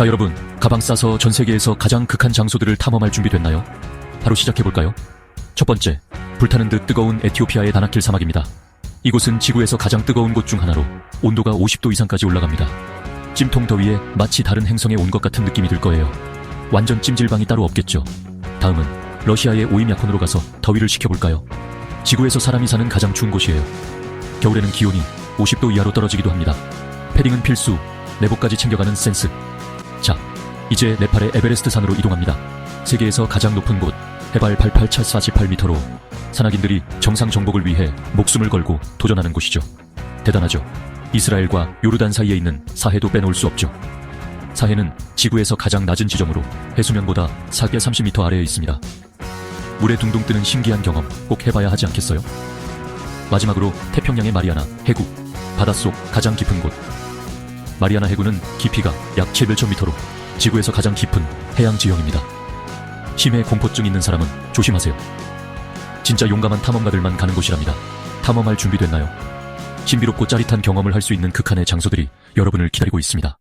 자 여러분 가방 싸서 전 세계에서 가장 극한 장소들을 탐험할 준비 됐나요? 바로 시작해볼까요? 첫 번째 불타는 듯 뜨거운 에티오피아의 다나킬 사막입니다. 이곳은 지구에서 가장 뜨거운 곳 중 하나로 온도가 50도 이상까지 올라갑니다. 찜통 더위에 마치 다른 행성에 온 것 같은 느낌이 들 거예요. 완전 찜질방이 따로 없겠죠. 다음은 러시아의 오임 야콘으로 가서 더위를 식혀볼까요? 지구에서 사람이 사는 가장 추운 곳이에요. 겨울에는 기온이 50도 이하로 떨어지기도 합니다. 패딩은 필수, 내복까지 챙겨가는 센스. 자, 이제 네팔의 에베레스트 산으로 이동합니다. 세계에서 가장 높은 곳, 해발 88,048m로 산악인들이 정상 정복을 위해 목숨을 걸고 도전하는 곳이죠. 대단하죠. 이스라엘과 요르단 사이에 있는 사해도 빼놓을 수 없죠. 사해는 지구에서 가장 낮은 지점으로 해수면보다 4개 30m 아래에 있습니다. 물에 둥둥 뜨는 신기한 경험 꼭 해봐야 하지 않겠어요? 마지막으로 태평양의 마리아나 해구, 바닷속 가장 깊은 곳. 마리아나 해구는 깊이가 약 700m 로 지구에서 가장 깊은 해양 지형입니다. 심해 공포증 있는 사람은 조심하세요. 진짜 용감한 탐험가들만 가는 곳이랍니다. 탐험할 준비 됐나요? 신비롭고 짜릿한 경험을 할 수 있는 극한의 장소들이 여러분을 기다리고 있습니다.